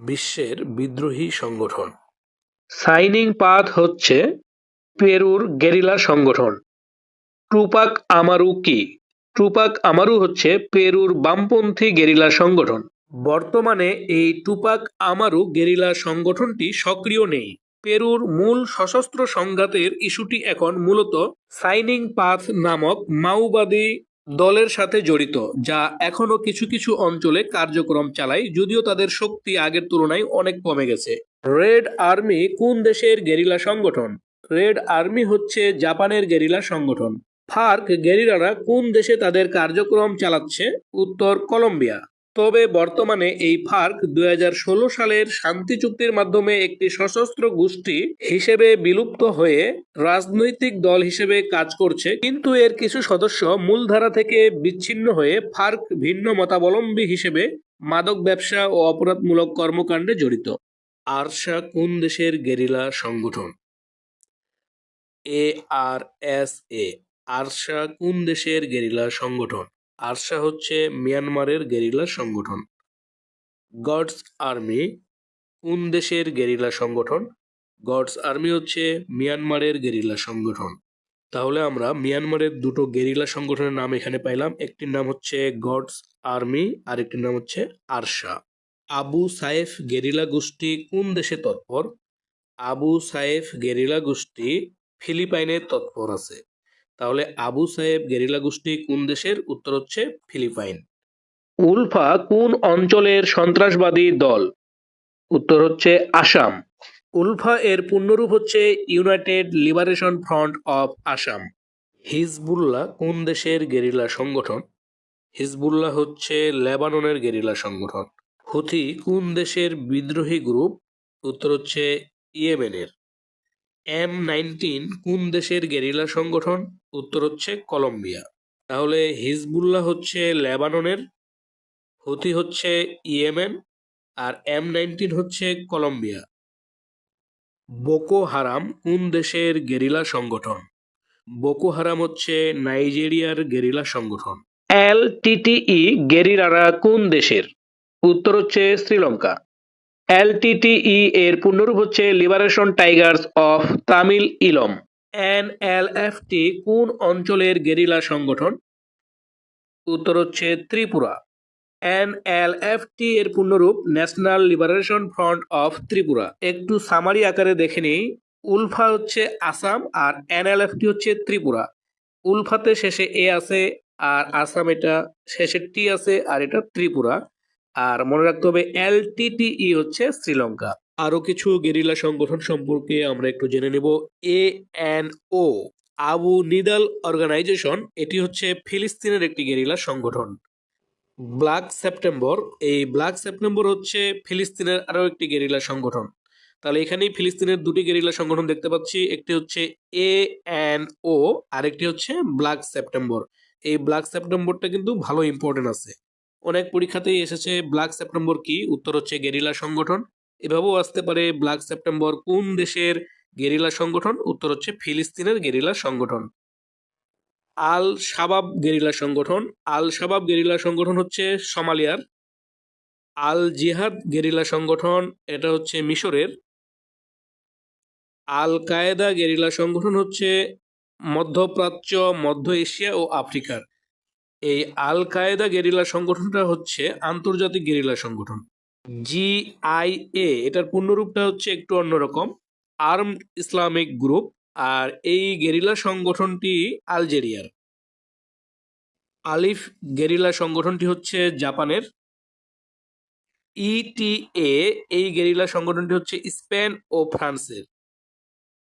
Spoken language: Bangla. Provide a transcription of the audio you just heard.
বিশ্বের বিদ্রোহী সংগঠন। সাইনিং পাথ হচ্ছে পেরুর গেরিলা সংগঠন। টুপাক আমারু কি? টুপাক আমারু হচ্ছে পেরুর বামপন্থী গেরিলা সংগঠন। বর্তমানে এই টুপাক আমারু গেরিলা সংগঠনটি সক্রিয় নেই। পেরুর মূল সশস্ত্র সংঘাতের ইস্যুটি এখন মূলত সাইনিং পাথ নামক মাওবাদী দলের সাথে জড়িত, যা এখনও কিছু কিছু অঞ্চলে কার্যক্রম চালায়, যদিও তাদের শক্তি আগের তুলনায় অনেক কমে গেছে। রেড আর্মি কোন দেশের গেরিলা সংগঠন? রেড আর্মি হচ্ছে জাপানের গেরিলা সংগঠন। ফার্ক গেরিলারা কোন দেশে তাদের কার্যক্রম চালাচ্ছে? উত্তর কলম্বিয়া। তবে বর্তমানে এই ফার্ক দুই হাজার ষোলো সালের শান্তি চুক্তির মাধ্যমে একটি সশস্ত্র গোষ্ঠী হিসেবে বিলুপ্ত হয়ে রাজনৈতিক দল হিসেবে কাজ করছে। কিন্তু এর কিছু সদস্য মূলধারা থেকে বিচ্ছিন্ন হয়ে ফার্ক ভিন্ন মতাবলম্বী হিসেবে মাদক ব্যবসা ও অপরাধমূলক কর্মকাণ্ডে জড়িত। আরশা কোন দেশের গেরিলা সংগঠন? এ আর এস এ আরশা কোন দেশের গেরিলা সংগঠন? আরশা হচ্ছে মিয়ানমারের গেরিলা সংগঠন। গডস আর্মি, কোন দেশের গেরিলা সংগঠন? গডস আর্মি হচ্ছে মিয়ানমারের গেরিলা সংগঠন। তাহলে আমরা মিয়ানমারের দুটো গেরিলা সংগঠনের নাম এখানে পাইলাম। একটির নাম হচ্ছে গডস আর্মি আর একটির নাম হচ্ছে আরশা আবু সাইফ গেরিলা গোষ্ঠী কোন দেশে তৎপর? আবু সাইফ গেরিলা গোষ্ঠী ফিলিপাইনে তৎপর আছে। তাহলে আবু সাহেব গেরিলা গোষ্ঠী কোন দেশের? উত্তর হচ্ছে ফিলিপাইন। উলফা কোন অঞ্চলের সন্ত্রাসবাদী দল? উত্তর হচ্ছে আসাম। উলফা এর পূর্ণরূপ হচ্ছে United Liberation Front of Assam. Hezbollah কোন দেশের গেরিলা সংগঠন? হিজবুল্লাহ হচ্ছে লেবাননের গেরিলা সংগঠন। হুথি কোন দেশের বিদ্রোহী গ্রুপ? উত্তর হচ্ছে ইয়েমেনের। এম নাইনটিন কোন দেশের গেরিলা সংগঠন? উত্তর হচ্ছে কলম্বিয়া। তাহলে হিজবুল্লাহ হচ্ছে লেবাননের, হুথি হচ্ছে ইয়েমেন, আর এম নাইনটিন হচ্ছে কলম্বিয়া। বোকো হারাম কোন দেশের গেরিলা সংগঠন। বোকো হারাম হচ্ছে নাইজেরিয়ার গেরিলা সংগঠন। এল টিটিই গেরিলারা কোন দেশের? উত্তর হচ্ছে শ্রীলঙ্কা। এল এলটিটিই এর পূর্ণরূপ হচ্ছে লিবারেশন টাইগার্স অফ তামিল ইলম এনএলএফটি কোন অঞ্চলের গেরিলা সংগঠন? উত্তর হচ্ছে ত্রিপুরা। এনএলএফটি এর পূর্ণরূপ National Liberation Front of Tripura. একটু সামারি আকারে দেখে নিই। উলফা হচ্ছে আসাম আর এনএলএফটি হচ্ছে ত্রিপুরা। উলফাতে শেষে এ আছে আর আসাম এটা শেষে টি আছে আর এটা ত্রিপুরা। আর মনে রাখতে হবে এলটিটিই হচ্ছে শ্রীলঙ্কা। আরও কিছু গেরিলা সংগঠন সম্পর্কে আমরা একটু জেনে নেব। A N O, Abu Nidal organization, এটি হচ্ছে ফিলিস্তিনের একটি গেরিলা সংগঠন। ব্ল্যাক সেপ্টেম্বর, এই ব্ল্যাক সেপ্টেম্বর হচ্ছে ফিলিস্তিনের আরও একটি গেরিলা সংগঠন। তাহলে এখানেই ফিলিস্তিনের দুটি গেরিলা সংগঠন দেখতে পাচ্ছি, একটি হচ্ছে এ এন ও আরেকটি হচ্ছে ব্ল্যাক সেপ্টেম্বর। এই ব্ল্যাক সেপ্টেম্বরটা কিন্তু ভালো ইম্পর্টেন্ট আছে। অনেক পরীক্ষাতেই এসেছে ব্ল্যাক সেপ্টেম্বর কি, উত্তর হচ্ছে গেরিলা সংগঠন। এভাবেও আসতে পারে ব্ল্যাক সেপ্টেম্বর কোন দেশের গেরিলা সংগঠন? উত্তর হচ্ছে ফিলিস্তিনের গেরিলা সংগঠন। আল শাবাব গেরিলা সংগঠন। আল শাবাব গেরিলা সংগঠন হচ্ছে সমালিয়ার। আল জিহাদ গেরিলা সংগঠন, এটা হচ্ছে মিশরের। আল কায়েদা গেরিলা সংগঠন হচ্ছে মধ্যপ্রাচ্য, মধ্য এশিয়া ও আফ্রিকার। এই আল কায়েদা গেরিলা সংগঠনটা হচ্ছে আন্তর্জাতিক গেরিলা সংগঠন। জিআইএ এটার পূর্ণরূপটা হচ্ছে একটু অন্যরকম আর্ম ইসলামিক গ্রুপ, আর এই গেরিলা সংগঠনটি আলজেরিয়ার। আলিফ গেরিলা সংগঠনটি হচ্ছে জাপানের। ইটিএ এই গেরিলা সংগঠনটি হচ্ছে স্পেন ও ফ্রান্সের।